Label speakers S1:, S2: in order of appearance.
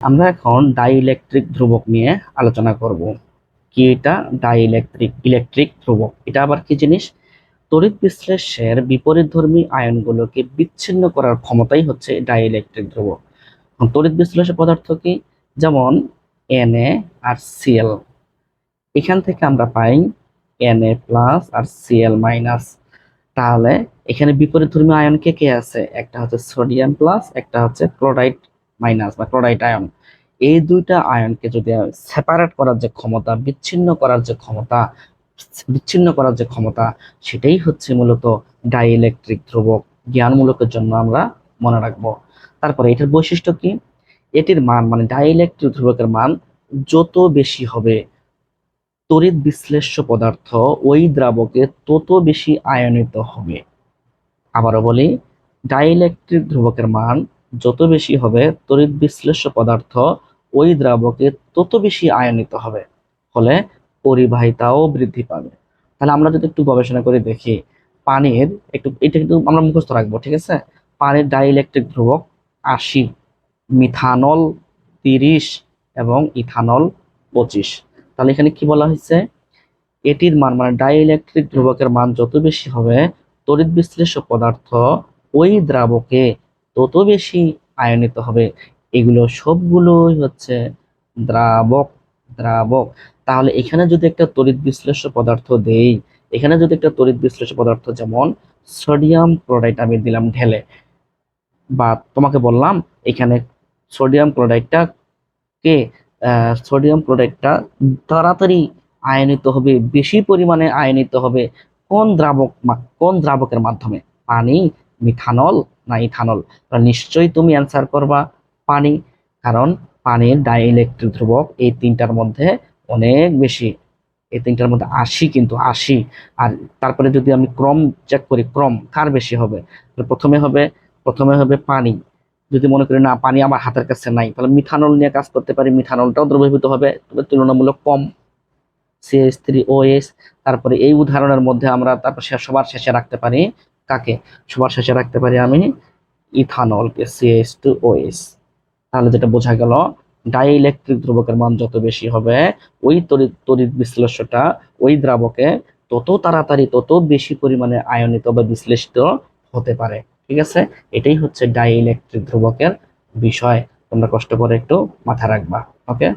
S1: আমরা এখন ডাইইলেকট্রিক ধ্রুবক নিয়ে আলোচনা করব। কি এটা? ডাইইলেকট্রিক ইলেকট্রিক ধ্রুবক। এটা আবার কি জিনিস? তড়িৎ বিশ্লেষের বিপরীতধর্মী আয়নগুলোকে বিচ্ছিন্ন করার ক্ষমতাই হচ্ছে ডাইইলেকট্রিক ধ্রুবক। তড়িৎ বিশ্লেষের পদার্থ কি? যেমন Na আর Cl এখান থেকে আমরা পাই Na প্লাস আর Cl মাইনাস তাহলে এখানে বিপরীতধর্মী আয়ন কে কে আছে? একটা হচ্ছে সোডিয়াম প্লাস একটা হচ্ছে ক্লোরাইড মাইনাস বা ক্লোরাইড আয়ন এই দুইটা আয়নকে যদি সেপারেট করার যে ক্ষমতা, বিচ্ছিন্ন করার যে ক্ষমতা, বিচ্ছিন্ন করার যে ক্ষমতা, সেটাই হচ্ছে মূলত ডাইইলেকট্রিক ধ্রুবক জ্ঞানমূলকের জন্য আমরা মনে রাখব। তারপরে এটার বৈশিষ্ট্য কি? এটির মান মানে ডাইইলেকট্রিক ধ্রুবকের মান যত বেশি হবে, তড়িৎ বিশ্লেষ্য পদার্থ ওই দ্রাবকে তত বেশি আয়নিত হবে। আবারও বলি ডাইইলেকট্রিক ধ্রুবকের মান যত বেশি হবে তড়িৎ বিশ্লেষ্য পদার্থ ওই দ্রাবকে তত বেশি আয়নিত হবে, ফলে পরিবাহিতাও বৃদ্ধি পাবে। তাহলে আমরা যদি একটু গবেষণা করে দেখি, পানির একটু, এটা কিন্তু আমরা মুখস্থ রাখব, ঠিক আছে? পানির ডাইইলেকট্রিক ধ্রুবক আশি, মিথানল তিরিশ এবং ইথানল পঁচিশ। তাহলে এখানে কি বলা হয়েছে? এটির মান মানে ডাইইলেকট্রিক ধ্রুবকের মান যত বেশি হবে, তড়িৎ বিশ্লেষ্য পদার্থ ওই দ্রাবকে তত বেশি আয়নিত হবে। এগুলো সবগুলোই হচ্ছে দ্রাবক দ্রাবক। তাহলে এখানে যদি একটা তড়িৎ বিশ্লেষ্য পদার্থ দেই, এখানে যদি একটা তড়িৎ বিশ্লেষ্য পদার্থ যেমন সোডিয়াম ক্লোরাইড আমি দিলাম ঢেলে, বা তোমাকে বললাম এখানে সোডিয়াম ক্লোরাইডটা কে সোডিয়াম ক্লোরাইডটা তাড়াতাড়ি আয়নিত হবে, বেশি পরিমাণে আয়নিত হবে কোন দ্রাবক কোন দ্রাবকের মাধ্যমে? পানি মিথানল না ইথানল? নিশ্চয়ই তুমি অ্যান্সার করবা পানি, কারণ পানির ডাইইলেকট্রিক ধ্রুবক এই তিনটার মধ্যে অনেক বেশি। এই তিনটার মধ্যে আশি কিন্তু, আশি। আর তারপরে যদি আমি ক্রম চেক করি, ক্রম কার বেশি হবে? প্রথমে হবে প্রথমে হবে পানি। যদি মনে করি না, পানি আমার হাতের কাছে নাই, তাহলে মিথানল নিয়ে কাজ করতে পারি, মিথানলটাও দ্রবীভূত হবে, তবে তুলনামূলক কম। সিএস থ্রি ওএস তারপরে এই উদাহরণের মধ্যে আমরা তারপর সবার শেষে রাখতে পারি কাকে? সবার শেষে রাখতে পারি আমি ইথানলকে সিএস টু ওএস তাহলে যেটা বোঝা গেল ডাইইলেকট্রিক ধ্রুবকের মান যত বেশি হবে, ওই তড়িৎ তড়িৎ বিশ্লেষ্যটা ওই দ্রাবকে তত তাড়াতাড়ি, তত বেশি পরিমাণে আয়নিত বা বিশ্লেষিত হতে পারে। ঠিক আছে? এটাই হচ্ছে ডাইইলেকট্রিক ধ্রুবকের বিষয়। তোমরা কষ্ট করে একটু মাথা রাখবা। ওকে